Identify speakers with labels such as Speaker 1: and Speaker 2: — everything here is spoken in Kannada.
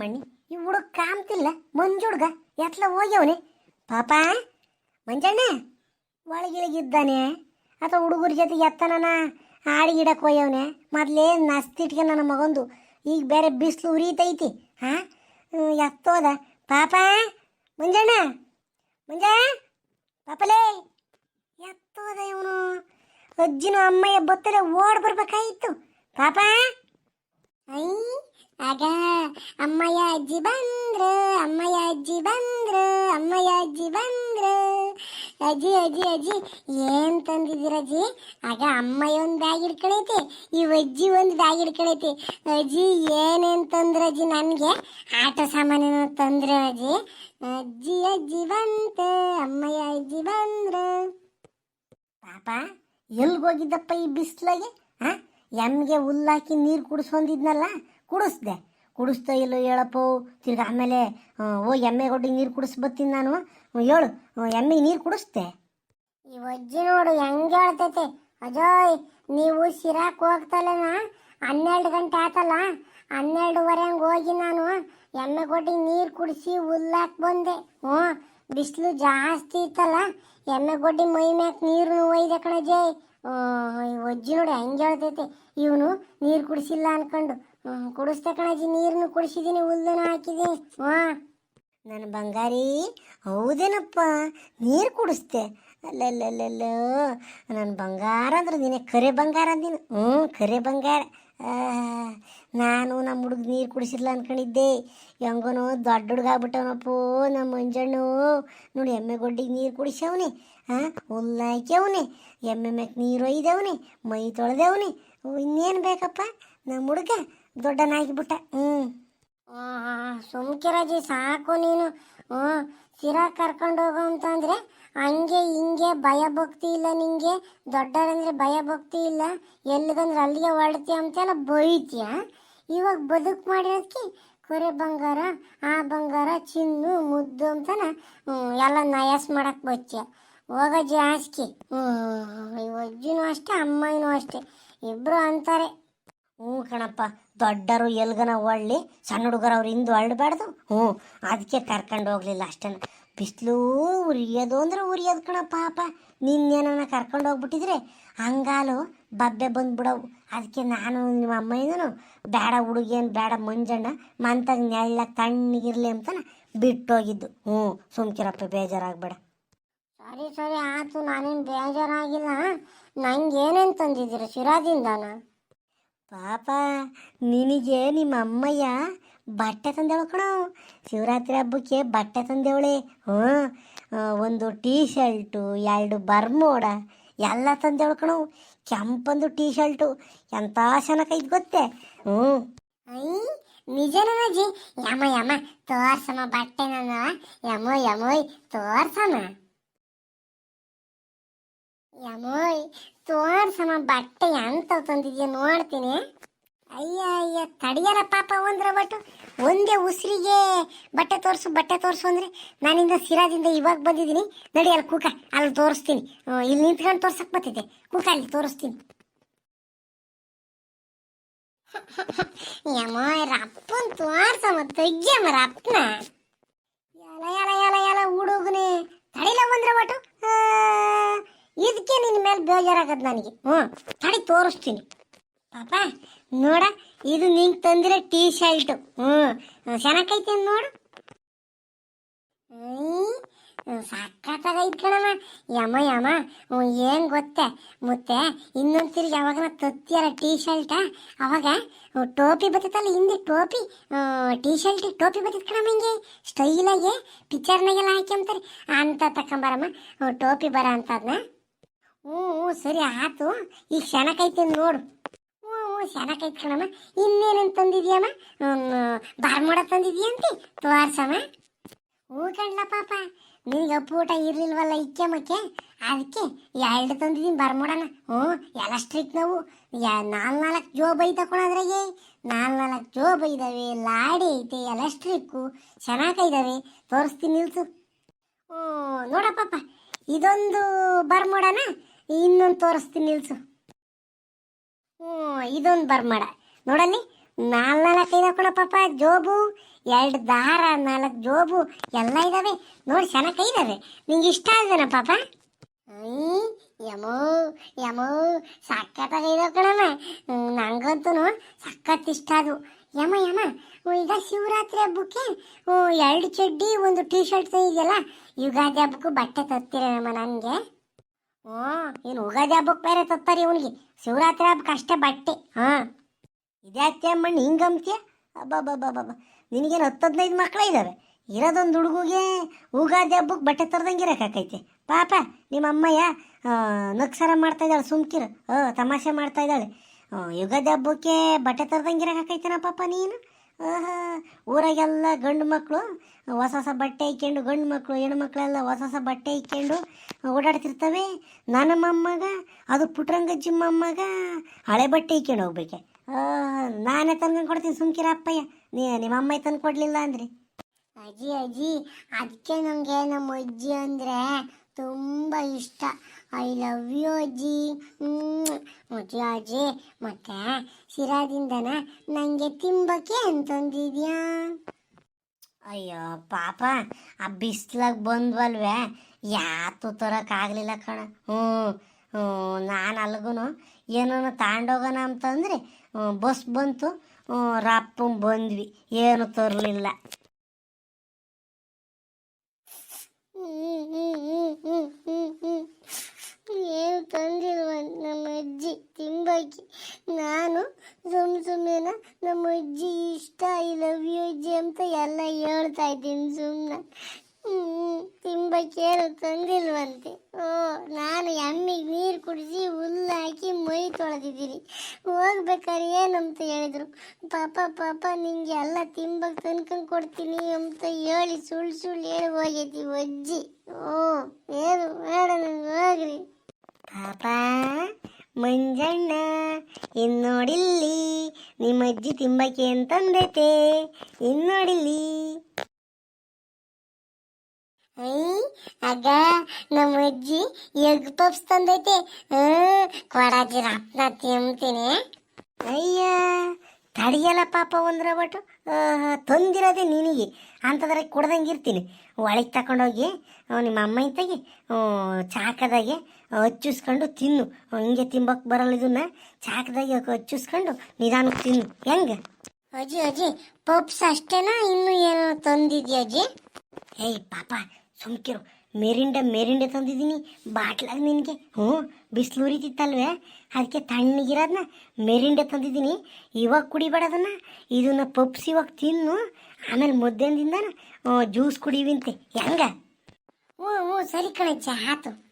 Speaker 1: ಮಣ್ಣಿ ಈ ಹುಡುಗ ಕಾಮ್ತಿಲ್ಲ ಮಂಜು ಹುಡ್ಗ ಎತ್ಲ ಹೋಗ್ಯವನೆ. ಪಾಪ, ಮಂಜಣ್ಣ, ಒಳಗಿಳಗಿದ್ದಾನೆ. ಅಥವಾ ಹುಡುಗರ ಜೊತೆ ಎತ್ತನನ ಆಡಿ ಗಿಡಕ್ಕೆ ಹೋಯ್ಯವನೆ ಮೊದಲೇ ನಸ್ತಿಟ್ಕೆ ನನ್ನ ಮಗಂದು, ಈಗ ಬೇರೆ ಬಿಸಿಲು ಉರಿತೈತಿ, ಹಾಂ? ಎತ್ತೋದ. ಪಾಪ, ಮಂಜಣ್ಣ, ಮಂಜ, ಪಾಪಲೇ, ಎತ್ತೋದ ಇವನು. ಅಜ್ಜಿನ ಅಮ್ಮಯ್ಯ ಬತ್ತಲೆ ಓಡ್ ಬರ್ಬೇಕಾಗಿತ್ತು ಪಾಪ, ಐ ಆಗ ಅಮ್ಮಯ್ಯ ಅಜ್ಜಿ ಬಂದ್ರು, ಅಮ್ಮಯ್ಯ ಅಜ್ಜಿ ಬಂದ್ರು, ಅಮ್ಮಯ್ಯ ಅಜ್ಜಿ ಬಂದ್ರು. ಅಜ್ಜಿ ಅಜ್ಜಿ ಅಜ್ಜಿ, ಏನ್ ತಂದಿದ್ದೀರ ಅಜ್ಜಿ? ಆಗ ಅಮ್ಮಯ್ಯ ಒಂದು ಬ್ಯಾಗ್ ಹಿಡ್ಕೊಳೈತೆ, ಈ ಅಜ್ಜಿ ಒಂದು ಬ್ಯಾಗ್ ಹಿಡ್ಕೊಳೈತೆ. ಅಜ್ಜಿ, ಏನೇನ್ ತಂದ್ರ ಅಜ್ಜಿ ನನಗೆ? ಆಟ ಸಾಮಾನೇನೋ ತಂದ್ರ ಅಜ್ಜಿ. ಅಜ್ಜಿ ಅಜ್ಜಿ ಬಂತ, ಅಮ್ಮಯ್ಯ ಅಜ್ಜಿ ಬಂದ್ರು. ಪಾಪ ಎಲ್ಗೋಗಿದ್ದಪ್ಪ ಈ ಬಿಸ್ಲಾಗೆ? ಹಾ ಎಮ್ಗೆ ಹುಲ್ಲಾಕಿ ನೀರು ಕುಡಿಸ್ಕೊಂಡಿದ್ನಲ್ಲ ಕುಡಿಸ್ದೆ. ಕುಡಿಸ್ತಾ ಇಲ್ಲೋ ಹೇಳಪ್ಪೋ, ತಿರ್ಗಿ ಆಮೇಲೆ ಓ, ಎಮ್ಮೆ ಗೊಡ್ಡಿ ನೀರು ಕುಡಿಸ್ಬತ್ತೀನಿ ನಾನು. ಹೇಳು. ಎಮ್ಮೆ ನೀರು ಕುಡಿಸ್ದೆ. ಈ ಅಜ್ಜಿ ನೋಡು, ಹೆಂಗೆ ಹೇಳ್ತೈತೆ. ಅಜೋಯ್, ನೀವು ಸಿರಾಕ್ ಹೋಗ್ತಲ್ಲ ಹನ್ನೆರಡು ಗಂಟೆ ಆತಲ್ಲ? ಹನ್ನೆರಡುವರೆ ಹಂಗೆ ಹೋಗಿ ನಾನು ಎಮ್ಮೆ ಕೊಟ್ಟು ನೀರು ಕುಡಿಸಿ ಹುಲ್ಲಾಕ್ ಬಂದೆ. ಹ್ಞೂ, ಬಿಸಿಲು ಜಾಸ್ತಿ ಇತ್ತಲ್ಲ? ಎಮ್ಮೆ ಗೊಡ್ಡಿ ಮೈ ಮ್ಯಾಕ್ ನೀರು ಒಯ್ದೆ ಕಣಜೆ ಅಜ್ಜಿ ನೋಡಿ, ಹೆಂಗೆ ಹೇಳ್ತೈತೆ. ಇವನು ನೀರು ಕುಡಿಸಿಲ್ಲ ಅನ್ಕೊಂಡು. ಹ್ಮ್, ಕುಡಿಸ್ದೆ ಕಣಜ್ಜಿ ನೀರನ್ನು ಕುಡಿಸಿದ್ದೀನಿ ಹುಲ್ಲನ್ನು ಹಾಕಿದ್ದೀನಿ. ಹಾ ನನ್ನ ಬಂಗಾರಿ ಹೌದೇನಪ್ಪ? ನೀರು ಕುಡಿಸ್ತೆ ಅಲ್ಲಲ್ಲಲ್ಲ ನನ್ನ ಬಂಗಾರ ಅಂದ್ರೆ ನೀನೆ ಕರೆ ಬಂಗಾರ ಅಂದಿನ. ಹ್ಞೂ ಕರೆ ಬಂಗಾರ. ನಾನು ನಮ್ಮ ಹುಡುಗ ನೀರು ಕುಡಿಸಿರ್ಲ ಅನ್ಕೊಂಡಿದ್ದೆ. ಹೆಂಗೋನು ದೊಡ್ಡ ಹುಡುಗ ಆಗ್ಬಿಟ್ಟವನಪ್ಪು ನಮ್ಮ ಮಂಜಣ್ಣು. ನೋಡಿ ಎಮ್ಮೆ ಗೊಡ್ಡಿಗೆ ನೀರು ಕುಡಿಸವನೆ ಹಾಂ ಹುಲ್ಲಾಕ್ಯವನೆ ಎಮ್ಮೆ ಮ್ಯಾಕ್ ನೀರು ಒಯ್ದವನಿ. ಮೈ ತೊಳೆದವನಿ. ಇನ್ನೇನು ಬೇಕಪ್ಪ ನಮ್ಮ ಹುಡುಗ? ದೊಡ್ಡನಾಗಿಬಿಟ್ಟ. ಹ್ಞೂ ಸುಮ್ಕಿರಾಜಿ ಸಾಕು ನೀನು. ಹ್ಞೂ ಸಿರಾ ಕರ್ಕೊಂಡು ಹೋಗು ಅಂತಂದ್ರೆ ಹಂಗೆ ಹಿಂಗೆ ಭಯ ಭಕ್ತಿ ಇಲ್ಲ ನಿಂಗೆ. ದೊಡ್ಡರಂದ್ರೆ ಭಯ ಭಕ್ತಿ ಇಲ್ಲ. ಎಲ್ಲಿಗಂದ್ರೆ ಅಲ್ಲಿಗೆ ಹೊಡ್ತೀಯ ಅಂತೆಲ್ಲ ಬೈತೀಯ? ಇವಾಗ ಬದುಕು ಮಾಡಿರೋದಕ್ಕೆ ಕೊರೆ ಬಂಗಾರ, ಆ ಬಂಗಾರ, ಚಿನ್ನು, ಮುದ್ದು ಅಂತನ ಎಲ್ಲ ನಯಾಸ್ ಮಾಡಕ್ ಬಚ್ಚಿಯ ಹೋಗಜ್ಜಿ ಹಾಸ್ಕಿ ಹ್ಞೂ ಅಜ್ಜಿನೂ ಅಷ್ಟೇ, ಅಮ್ಮನೂ ಅಷ್ಟೇ. ಇಬ್ರು ಅಂತಾರೆ. ಹ್ಞೂ ಕಣಪ್ಪ, ದೊಡ್ಡರು ಎಲ್ಗನ ಒಳ್ಳಿ, ಸಣ್ಣ ಹುಡುಗರು ಅವ್ರು ಹಿಂದೆ ಒಳ್ಳಬಾರ್ದು ಹ್ಞೂ ಅದಕ್ಕೆ ಕರ್ಕೊಂಡು ಹೋಗ್ಲಿಲ್ಲ ಅಷ್ಟೇ ಬಿಸಿಲು ಉರಿಯೋದು ಅಂದ್ರೆ ಉರಿಯೋದು ಕಣಪ್ಪ, ಪಾಪ. ನಿನ್ನೇನ ಕರ್ಕೊಂಡು ಹೋಗ್ಬಿಟ್ಟಿದ್ರೆ ಹಂಗಾಲು ಬಬ್ಬೆ ಬಂದ್ಬಿಡವು. ಅದಕ್ಕೆ ನಾನು ನಿಮ್ಮ ಅಮ್ಮಯ್ಯನೂ ಬೇಡ ಹುಡುಗೇನು ಬೇಡ ಮಂಜಣ್ಣ ಮಂತಾಗ ನೆಳ್ಳ ತಣ್ಣಗಿರಲಿ ಅಂತಾನೆ ಬಿಟ್ಟೋಗಿದ್ದು. ಹ್ಞೂ, ಸುಮ್ಕಿರಪ್ಪ, ಬೇಜಾರಾಗ್ಬೇಡ. ಸರಿ ಸರಿ ಆಯ್ತು ನಾನೇನು ಬೇಜಾರಾಗಿಲ್ಲ ನಂಗೆ ಏನೇನು ತಂದಿದ್ದೀರ, ಶಿರಾದಿಂದಾನ? ಪಾಪ, ನಿನಗೆ ನಿಮ್ಮ ಅಮ್ಮಯ್ಯ ಬಟ್ಟೆ ತಂದೇಳು ಕಣೋ. ಶಿವರಾತ್ರಿ ಹಬ್ಬಕ್ಕೆ ಬಟ್ಟೆ ತಂದೇವಳೆ. ಹ್ಞೂ ಒಂದು ಟೀ ಶರ್ಟು ಎರಡು ಬರ್ಮೋಡ ಎಲ್ಲ ತಂದೇಳು ಕಣೋ. ಕೆಂಪಂದು ಟೀ ಶರ್ಟು ಎಂಥ ಚೆನ್ನಾಗೈತೆ ಗೊತ್ತೇ? ಹ್ಞೂ. ಐ ನಿಜನಜಿ ಯಮ ಯಮ, ತೋರ್ಸಮ್ಮ ಬಟ್ಟೆ ನಾನು ಯಮೋ ಯಮೋಯ್, ತೋರ್ಸಮ್ಮ. ಯಮೋಯ್ ತೋರ್ಸಮ್ಮ ಬಟ್ಟೆ ಅಂತ ತಂದಿದ್ಯಾ ನೋಡ್ತೀನಿ. ಅಯ್ಯ ಅಯ್ಯ ತಡಿಯರ ಪಾಪ ಒಂದ್ರ ಬಟ್ಟು ಒಂದೇ ಉಸಿರಿಗೆ ಬಟ್ಟೆ ತೋರಿಸು ಬಟ್ಟೆ ತೋರಿಸು ಅಂದ್ರೆ ನಾನಿಂದ ಸಿರಾದಿಂದ ಇವಾಗ ಬಂದಿದ್ದೀನಿ. ನಡಿ ಅಲ್ಲಿ ಕೂಕ, ಅಲ್ಲಿ ತೋರಿಸ್ತೀನಿ. ಇಲ್ಲಿ ನಿಂತ್ಕೊಂಡು ತೋರ್ಸಕ್ ಬತ್ತಿದ್ದೆ ಕೂಕ ಅಲ್ಲಿ ತೋರಿಸ್ತೀನಿ. ಯಮ್ಮ ರಪ್ಪನ್ ತೋರ್ಸಮ್ಮ, ತೆಗ್ಯಮ್ಮ ರಪ್ನ ಎಲ ಎಲ ಎಲ ಎಲ ಹುಡುಗನೆ ತಡಿಲ ಬಂದ್ರೆ ಬಟ್ಟು ಇದಕ್ಕೆ ನಿನ್ನ ಮೇಲೆ ಬೇಜಾರಾಗದ್ ನನಗೆ. ಹ್ಞೂ. ತಡಿ, ತೋರಿಸ್ತೀನಿ. ಪಾಪ, ನೋಡ, ಇದು ನಿಂಗೆ ತಂದಿರೋ ಟೀ ಶರ್ಟ್ ಹ್ಞೂ ಚೆನ್ನಾಗೈತೆ ನೋಡು. ಸಕ್ಕತ್ತಾಗೈತ್ ಕಣಮ್ಮ. ಯಮ ಯಮ. ಏನು ಗೊತ್ತೆ. ಮತ್ತೆ, ಇನ್ನೊಂದು ತಿರುಗಿ ಯಾವಾಗ ತತ್ತಿಯರ ಟೀ ಶರ್ಟ ಅವಾಗ ಟೋಪಿ ಬರ್ತೈತಲ್ಲ ಹಿಂದೆ ಟೋಪಿ ಟೀ ಶರ್ಟ್ ಟೋಪಿ ಬರ್ತೈತೆ ಕಣಮ್ಮ ಹಿಂಗೆ. ಸ್ಟೈಲಾಗೆ ಪಿಕ್ಚರ್ನಾಗೆಲ್ಲ ಹಾಕ್ಯಂತಾರೆ ಅಂತ ತಕೊಂಬರಮ್ಮ. ಟೋಪಿ ಬರ ಅಂತ ಅದನ್ನ ಹ್ಞೂ ಸರಿ, ಆತು. ಈಗ ಚೆನ್ನಾಗೈತೆ ನೋಡು. ಹ್ಞೂ ಹ್ಞೂ ಕಣಮ್ಮ. ಇನ್ನೇನೇನು ತಂದಿದ್ಯಮ್ಮ? ಬಾರ್ಮೋಡ ತಂದಿದ್ಯಂತೆ. ತೋರ್ಸಮ್ಮ. ಹ್ಞೂ ಕಣ್ಲ ಪಾಪ. ನಿನಗೆ ಅಪ್ಪೂಟ ಇರ್ಲಿಲ್ವಲ್ಲ ಇಕ್ಕೆ ಮಕ್ಕೆ ಅದಕ್ಕೆ ಎರಡು ತಂದಿದ್ದೀನಿ ಬರ್ಮೋಡನ. ಹ್ಞೂ, ಎಲ್ಲ ಸ್ಟ್ರಿಕ್ ನಾವು. ನಾಲ್ಕು ನಾಲ್ಕು ಜೋಬ್ ಐತೆ ಕಣ ಅದ್ರಾಗೆ. ನಾಲ್ಕು ನಾಲ್ಕು ಜೋಬ್ ಇದ್ದಾವೆ ಲಾಡಿ ಐತೆ, ಎಲ್ಲ ಸ್ಟ್ರಿಕ್ಕು ಚೆನ್ನಾಗೈದಾವೆ ತೋರಿಸ್ತೀನಿ ನಿಲ್ಸು. ಹ್ಞೂ, ನೋಡಪ್ಪ ಇದೊಂದು ಬರ್ಮೋಡನ? ಇನ್ನೊಂದು ತೋರಿಸ್ತೀನಿ, ನಿಲ್ಸು. ಹ್ಞೂ, ಇದೊಂದು ಬರ್ಮಾಡ ನೋಡಲ್ಲಿ ನಾಲ್ ನಾಲ್ಕು ಐದು ಹಾಕೋಣ ಪಾಪ, ಜೋಬು, ಎರಡು ದಾರ, ನಾಲ್ಕು ಜೋಬು, ಎಲ್ಲ ಇದ್ದಾವೆ ನೋಡಿ ಚೆನ್ನಾಗಿ ಇದ್ದಾವೆ ನಿಂಗೆ ಇಷ್ಟ ಆಯ್ತೇನ ಪಾಪ? ಯಮೋ ಯಮೋ ಸಖತ್ತಾಗಿದೆ ಕಣಮ್ಮ ನಂಗಂತೂ ಸಖತ್ ಇಷ್ಟ ಅದು. ಯಮ ಯಮ ಈಗ ಶಿವರಾತ್ರಿ ಹಬ್ಬಕ್ಕೆ ಎರಡು ಚಡ್ಡಿ, ಒಂದು ಟೀ ಶರ್ಟ್ ಇದೆಯಲ್ಲ ಯುಗಾದಿ ಹಬ್ಬಕ್ಕೂ ಬಟ್ಟೆ ತರ್ತೀರಮ್ಮ ನನಗೆ? ಹ್ಞೂ ಏನು ಉಗಾದಿ ಹಬ್ಬಕ್ಕೆ ಬೇರೆ ತತ್ತಾರಿ ಅವನಿಗೆ ಶಿವರಾತ್ರಿ ಹಬ್ಬಕ್ಕೆ ಅಷ್ಟೇ ಬಟ್ಟೆ. ಹಾಂ ಇದ್ಯಾಕೆ ಮಣ್ಣು ಹಿಂಗಂತೀಯ ಅಬ್ಬಬ್ಬಬ್ಬಬ್ಬ. ನಿನಗೇನು ಹತ್ತು ಹದಿನೈದು ಮಕ್ಕಳೇ ಇದ್ದಾವೆ ಇರೋದೊಂದು ಹುಡುಗಿಗೆ ಉಗಾದಿ ಹಬ್ಬಕ್ಕೆ ಬಟ್ಟೆ ತರದಂಗೆ ಇರೋಕ್ಕಾಕೈತೆ ಪಾಪ ನಿಮ್ಮ ಅಮ್ಮಯ್ಯ ನಕ್ಸರ ಮಾಡ್ತಾ ಇದ್ದಾಳೆ, ಸುಮ್ಕಿರು. ಓ ತಮಾಷೆ ಮಾಡ್ತಾ ಇದ್ದಾಳೆ. ಯುಗಾದಿ ಹಬ್ಬಕ್ಕೆ ಬಟ್ಟೆ ತರದಂಗೆ ಇರೋಕ್ಕಾಕೈತೆನ ಪಾಪ ನೀನು? ಊರಾಗೆಲ್ಲ ಗಂಡು ಮಕ್ಕಳು ಹೊಸ ಹೊಸ ಬಟ್ಟೆ ಇಕ್ಕೊಂಡು, ಗಂಡು ಮಕ್ಕಳು ಹೆಣ್ಮಕ್ಳೆಲ್ಲ ಹೊಸ ಹೊಸ ಬಟ್ಟೆ ಇಕ್ಕೊಂಡು ಓಡಾಡ್ತಿರ್ತವೆ. ನನ್ನ ಮಮ್ಮಗ, ಅದು ಪುಟ್ರಂಗಜ್ಜಿ ಮಮ್ಮಗ, ಹಳೆ ಬಟ್ಟೆ ಇಕ್ಕೊಂಡು ಹೋಗ್ಬೇಕೆ. ನಾನೇ ತಂದ್ಕೊಂಡು ಕೊಡ್ತೀನಿ ಸುಮ್ಕಿರ ಅಪ್ಪಯ್ಯ. ನೀ, ನಿಮ್ಮ ಅಮ್ಮ ತಂದು ಕೊಡಲಿಲ್ಲ ಅಂದ್ರಿ. ಅಜ್ಜಿ ಅಜ್ಜಿ, ಅದಕ್ಕೆ ನಮಗೆ ನಮ್ಮ ಅಜ್ಜಿ ಅಂದರೆ ತುಂಬ ಇಷ್ಟ. ಐ ಲವ್ ಯು ಅಜ್ಜಿ. ಅಜ್ಜಿ ಅಜ್ಜಿ ಮತ್ತೆ ಶಿರಾದಿಂದನ ನನಗೆ ತಿಂಬಕ್ಕೆ ಅಂತಂದಿದ್ಯಾ? ಅಯ್ಯೋ, ಪಾಪ. ಆ ಬಿಸ್ಲಾಗ ಬಂದ್ವಲ್ವೇ? ಯಾತು ತರೋಕ್ಕಾಗಲಿಲ್ಲ ಕಣ. ಹ್ಞೂ. ಹ್ಞೂ. ನಾನು ಅಲ್ಗೂ ಏನೋ ತಾಂಡೋಗನ ಅಂತಂದರೆ ಬಸ್ ಬಂತು. ರಪ್ಪ ಬಂದ್ವಿ. ಏನು ತರಲಿಲ್ಲ. ಏನು ತಂದಿಲ್ವ ನಮ್ಮ ಅಜ್ಜಿ ತಿಂಬಾಕಿ. ನಾನು ಸುಮ್ ಸುಮ್ಮನೆ ನಮ್ಮ ಅಜ್ಜಿ ಇಷ್ಟ ಐ ಲವ್ ಯು ಅಜ್ಜಿ ಅಂತ ಎಲ್ಲ ಹೇಳ್ತಾ ಇದ್ದೀನಿ ಸುಮ್ಮನೆ ತಿಂಬಕ್ಕೆ ಏನು ತಂದಿಲ್ವಂತೆ? ಓ, ನಾನು ಎಮ್ಮಿಗೆ ನೀರು ಕುಡಿಸಿ ಹುಲ್ಲು ಹಾಕಿ ಮೈ ತೊಳೆದಿದ್ದೀನಿ. ಹೋಗ್ಬೇಕಾದ್ರೆ ಏನಂತ ಹೇಳಿದ್ರು. ಪಾಪ ಪಾಪ, ನಿಂಗೆ ಎಲ್ಲ ತಿಂಬಕ್ಕೆ ತನ್ಕೊಂಡು ಕೊಡ್ತೀನಿ ಅಂತ ಹೇಳಿ ಸುಳ್ಳು ಸುಳ್ಳು ಹೇಳಿ ಹೋಗೈತಿ ಅಜ್ಜಿ. ಓ, ಏನು ಬೇಡ ನಂಗೆ ಹೋಗ್ರಿ. ಪಾಪ, ಮಂಜಣ್ಣ, ಇನ್ನೋಡಿಲ್ಲಿ ನಿಮ್ಮ ಅಜ್ಜಿ ತಿಂಬಕ್ಕೆ ಅಂತಂದೈತೆ, ಇನ್ನೋಡಿಲ್ಲಿ. ಐ ಆಗ ನಮ್ಮ ಅಜ್ಜಿ ಎಗ್ ಪಪ್ಸ್ ತಂದೈತೆ. ಕೊಡಾಜಿ ರಪ್ನ ತಿಂತೀನಿ. ಅಯ್ಯ ತಡಿಯಲ್ಲ ಪಾಪ ಒಂದ್ರ ಒಟ್ಟು ತಂದಿರೋದೆ ನಿನಗೆ. ಅಂಥದ್ರಾಗ ಕೊಡ್ದಂಗೆ ಇರ್ತೀನಿ ಒಳಗೆ ತಗೊಂಡೋಗಿ ನಿಮ್ಮ ಅಮ್ಮ ಇತ್ತಾಗೆ ಚಾಕದಾಗೆ ಹಚ್ಚಿಸ್ಕೊಂಡು ತಿನ್ನು. ಹಿಂಗೆ ತಿಂಬಕ್ಕೆ ಬರಲ್ಲ ಇದನ್ನ. ಚಾಕದಾಗೆ ಹಚ್ಚಿಸ್ಕೊಂಡು ನಿಧಾನಕ್ಕೆ ತಿನ್ನು. ಹೆಂಗೆ? ಅಜ್ಜಿ ಅಜ್ಜಿ ಪಪ್ಸ್ ಅಷ್ಟೇನಾ? ಇನ್ನೂ ಏನೋ ತಂದಿದ್ಯಾ ಅಜ್ಜಿ? ಏಯ್ ಪಾಪ ಸುಮ್ಕಿರು. ಮೇರಿಂಡ ಮೇರಿಂಡ ತಂದಿದ್ದೀನಿ. ಬಾಟ್ಲಾಗ ನಿನಗೆ, ಹ್ಞೂ ಬಿಸಿಲು ಉರಿತಿತ್ತಲ್ವೇ ಅದಕ್ಕೆ ತಣ್ಣಗಿರೋದನ್ನ ಮೇರಿಂಡೆ ತಂದಿದ್ದೀನಿ. ಇವಾಗ ಕುಡಿಬೇಡದನ್ನ ಇದನ್ನ ಪಪ್ಸ್ ಇವಾಗ ತಿನ್ನು. ಆಮೇಲೆ ಮಧ್ಯಾಹ್ನದಿಂದ ಜ್ಯೂಸ್ ಕುಡಿವಿಂತೆ ಹೆಂಗ? ಓ ಹ್ಞೂ ಸರಿ ಕಣಜ್ಜ ಆತು.